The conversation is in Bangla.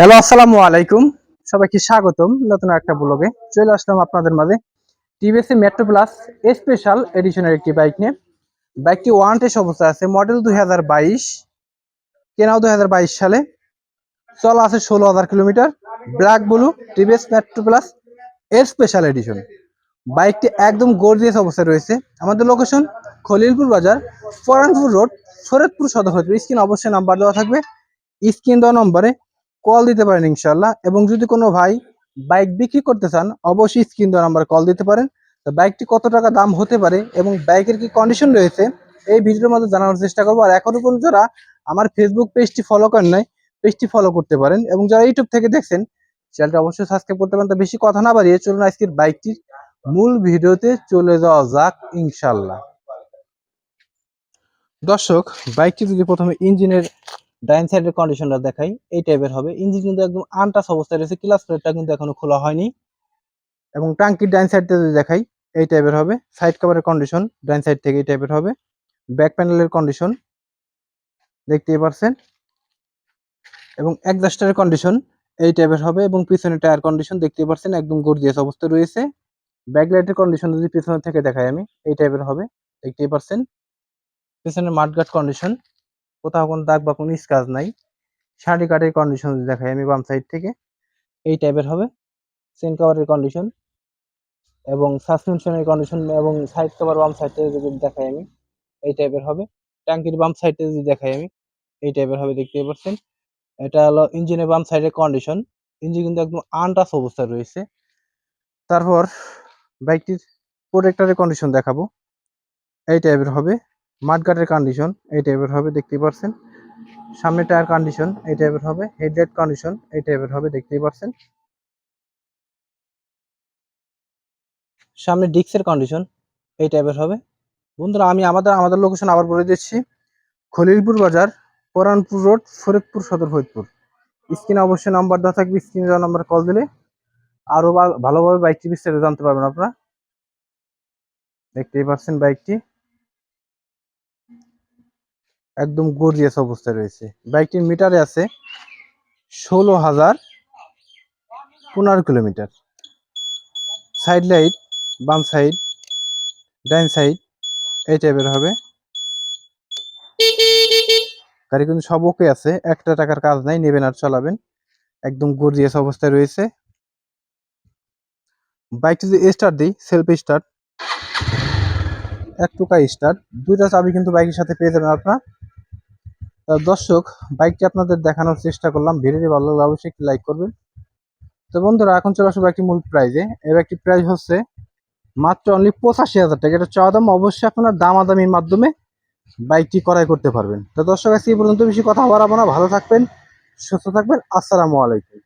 হ্যালো আসসালামু আলাইকুম। সবাইকে স্বাগতম নতুন একটা ব্লগে। চলে আসলাম আপনাদের মাঝে টিভিএস মেট্রো প্লাস স্পেশাল এডিশনের একটি বাইক নিয়ে। বাইকটি ওয়ান টেস্ট অবস্থায় আছে মডেল দুই হাজার বাইশ, কেনাও দুই হাজার বাইশ সালে। চলা আছে ষোলো হাজার kilometre. Black blue TVS metro plus এর স্পেশাল এডিশন বাইকটি একদম গর্জিয়াস অবস্থায় রয়েছে। আমাদের লোকেশন খলিলপুর বাজার, ফরানপুর রোড শরৎপুর সদর হতে স্ক্রিন অবশ্যই নাম্বার দেওয়া থাকবে। স্ক্রিন দেওয়া নম্বরে কল দিতে পারেন ইনশাল্লাহ এবং যদি কোনো ভাই বাইক বিক্রি করতে চান, অবশ্যই স্ক্রিন দেওয়া নাম্বার কল দিতে পারেন। তো বাইকটি কত টাকা দাম হতে পারে এবং বাইকের কি কন্ডিশন রয়েছে, এই ভিডিওর মধ্যে জানানোর চেষ্টা করব। আর এখনও পর্যন্ত যারা আমার ফেসবুক পেজটি ফলো করেন নাই পেজটি ফলো করতে পারেন। এবং যারা ইউটিউব থেকে দেখছেন চ্যানেলটা অবশ্যই সাবস্ক্রাইব করতে পারেন। তো বেশি কথা না বাড়িয়ে চলুন আজকের বাইকটির মূল ভিডিওতে চলে যাওয়া যাক ইনশাল্লাহ দর্শক বাইকটি যদি প্রথমে ইঞ্জিনের ডাইন সাইডের কন্ডিশনটা দেখাই, এই টাইপের হবে। ইঞ্জিন কিন্তু একদম আনটাচ অবস্থায় রয়েছে ক্লাস প্লেটটা কিন্তু এখনও খোলা হয়নি। এবং টাঙ্কির ডাইন সাইডটা যদি দেখাই, এই টাইপের হবে। সাইড কভারের কন্ডিশন ডাইন সাইড থেকে এই টাইপের হবে। ব্যাক প্যানেলের কন্ডিশন দেখতেই পারছেন? এবং একজাস্টারের কন্ডিশন এই টাইপের হবে। এবং পিছনে টায়ার কন্ডিশন দেখতেই পারছেন, একদম গর্জিয়াস অবস্থায় রয়েছে। ব্যাকলাইটের কন্ডিশন যদি পিছনে থেকে দেখাই আমি, এই টাইপের হবে। দেখতেই পারছেন? পিছনে মাঠগাট কন্ডিশন কোথাও কোনো দাগ বা কোনো স্কাচ নাই। শাড়ি কাঠের কন্ডিশন দেখাই আমি বাম সাইড থেকে। এই টাইপের হবে। সেন কভারের কন্ডিশন এবং সাসপেনশনের কন্ডিশন এবং সাইড কভার বাম সাইড থেকে যদি দেখাই আমি, এই টাইপের হবে। ট্যাঙ্কির বাম সাইডে যদি দেখাই আমি, এই টাইপের হবে দেখতে পাচ্ছেন। এটা হলো ইঞ্জিনের বাম সাইডের কন্ডিশন ইঞ্জিন কিন্তু একদম আনটাচ অবস্থায় রয়েছে। তারপর বাইকটির প্রোটেক্টরের কন্ডিশন দেখাবো। এই টাইপের হবে। মাঠগাটের কন্ডিশন এই টাইপের হবে, দেখতেই পারছেন। সামনে টায়ার কন্ডিশন এই টাইপের হবে হেডলাইট কন্ডিশন এই টাইপের হবে, দেখতেই পারছেন। সামনে ডিক্সের কন্ডিশন এই টাইপের হবে। বন্ধুরা, আমি আমাদের আমাদের লোকেশন আবার বলে দিচ্ছি। খলিলপুর বাজার, পরানপুর রোড ফরিদপুর সদর, ফরিদপুর। স্ক্রিনে অবশ্যই নাম্বার দেওয়া থাকবে, স্ক্রিনে দেওয়া নাম্বার কল দিলে আরও ভালোভাবে বাইকটি বিস্তারিত জানতে পারবেন আপনারা। দেখতেই পাচ্ছেন বাইকটি একদম গর্জিয়াস অবস্থায় রয়েছে। বাইকটির মিটারে আছে ষোলো হাজার পনেরো কিলোমিটার। সাইড লাইট বাম সাইড ডাইন সাইড এই টাইপের হবে। গাড়ি কিন্তু সব ওকে আছে, একটা টাকার কাজ নাই, নেবেন আর চালাবেন। একদম গর্জিয়াস অবস্থায় রয়েছে। বাইকটি যদি স্টার্ট দিই সেলফ স্টার্ট এক টুকা স্টার্ট দুইটা চাবি কিন্তু বাইকের সাথে পেয়ে যাবেন আপনার। দর্শক বাইকটি আপনাদের দেখানোর চেষ্টা করলাম। ভিডিওটি ভালো লাগলে অবশ্যই একটি লাইক করবেন। তো বন্ধুরা, এখন চলে আসব একটি মূল প্রাইজে এর একটি প্রাইজ হচ্ছে মাত্র অনলি পঁচাশি হাজার টাকা। এটা চাওয়া দাম অবশ্যই আপনার দামাদামির মাধ্যমে বাইকটি ক্রয় করতে পারবেন। তো দর্শক, আজকে এই পর্যন্ত বেশি কথা বাড়াবো না। ভালো থাকবেন, সুস্থ থাকবেন। আসসালামু আলাইকুম।